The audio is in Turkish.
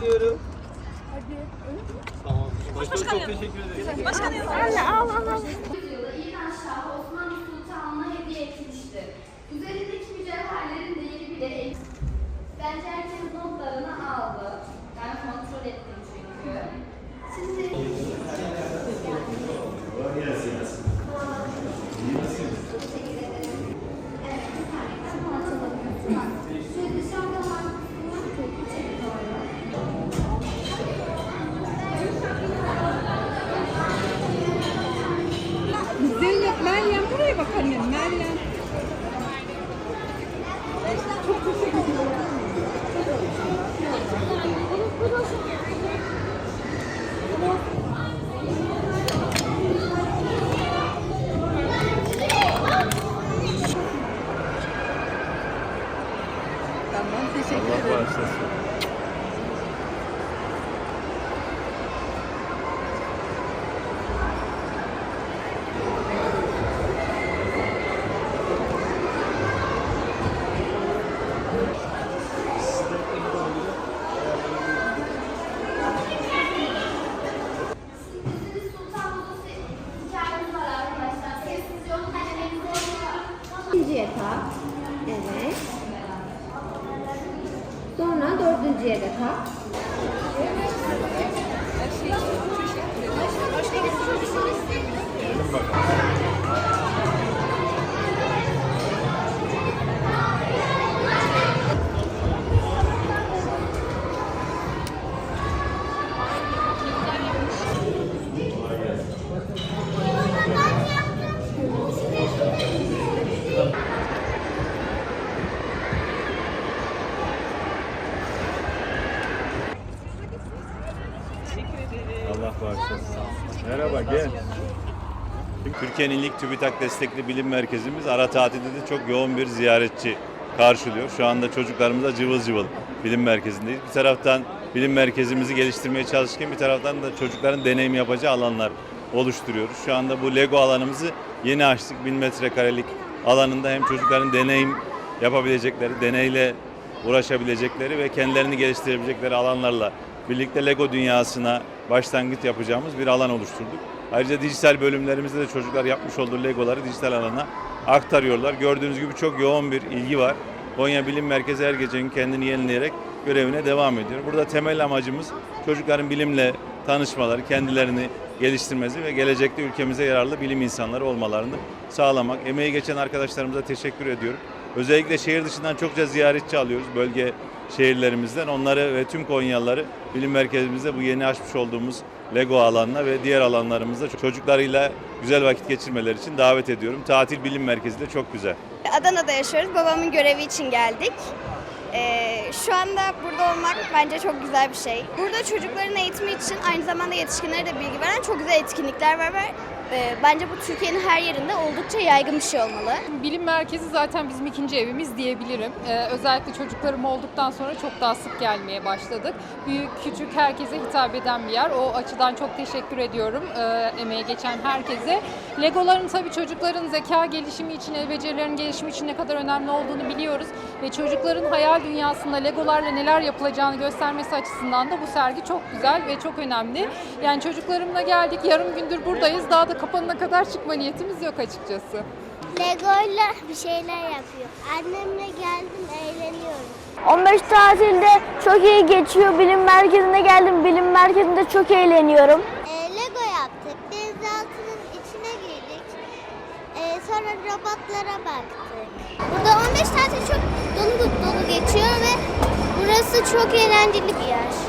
alıyorum. Hadi. Tamam. Başkanım çok teşekkür ederim. Başkanım. Anne al al al. Mariana. Etap. Evet. Sonra dördüncüye de kalk. Allah bağışlasın. Merhaba gel. Türkiye'nin ilk TÜBİTAK destekli bilim merkezimiz ara tatilde de çok yoğun bir ziyaretçi karşılıyor. Şu anda çocuklarımız da cıvıl cıvıl bilim merkezindeyiz. Bir taraftan bilim merkezimizi geliştirmeye çalışırken bir taraftan da çocukların deneyim yapacağı alanlar oluşturuyoruz. Şu anda bu Lego alanımızı yeni açtık. 1000 metrekarelik alanında hem çocukların deneyim yapabilecekleri, deneyle uğraşabilecekleri ve kendilerini geliştirebilecekleri alanlarla birlikte Lego dünyasına başlangıç yapacağımız bir alan oluşturduk. Ayrıca dijital bölümlerimizde de çocuklar yapmış olduğu Legoları dijital alana aktarıyorlar. Gördüğünüz gibi çok yoğun bir ilgi var. Konya Bilim Merkezi her gece kendini yenileyerek görevine devam ediyor. Burada temel amacımız çocukların bilimle tanışmaları, kendilerini geliştirmesi ve gelecekte ülkemize yararlı bilim insanları olmalarını sağlamak. Emeği geçen arkadaşlarımıza teşekkür ediyorum. Özellikle şehir dışından çokça ziyaretçi alıyoruz bölge şehirlerimizden. Onları ve tüm Konyalıları bilim merkezimizde bu yeni açmış olduğumuz Lego alanına ve diğer alanlarımızda çocuklarıyla güzel vakit geçirmeleri için davet ediyorum. Tatil Bilim Merkezi de çok güzel. Adana'da yaşıyoruz. Babamın görevi için geldik. Ee, şu anda burada olmak bence çok güzel bir şey. Burada çocukların eğitimi için aynı zamanda yetişkinlere de bilgi veren çok güzel etkinlikler var ve e, bence bu Türkiye'nin her yerinde oldukça yaygın bir şey olmalı. Bilim merkezi zaten bizim ikinci evimiz diyebilirim. Ee, özellikle çocuklarım olduktan sonra çok daha sık gelmeye başladık. Büyük küçük herkese hitap eden bir yer. O açıdan çok teşekkür ediyorum e, emeğe geçen herkese. Legoların tabii çocukların zeka gelişimi için, el becerilerinin gelişimi için ne kadar önemli olduğunu biliyoruz. Ve çocukların hayal dünyasında legolarla neler yapılacağını göstermesi açısından da bu sergi çok güzel ve çok önemli. Yani çocuklarımla geldik, yarım gündür buradayız. Daha da kapanana kadar çıkma niyetimiz yok açıkçası. Lego'yla bir şeyler yapıyor. Annemle geldim eğleniyorum. 15 tatilde çok iyi geçiyor. Bilim merkezine geldim. Bilim merkezinde çok eğleniyorum. Ee, Lego yaptık. Denizaltının içine girdik. Ee, sonra robotlara baktık. Burada 15 tatil çok dolu dolu geçiyor ve burası çok eğlenceli bir yer.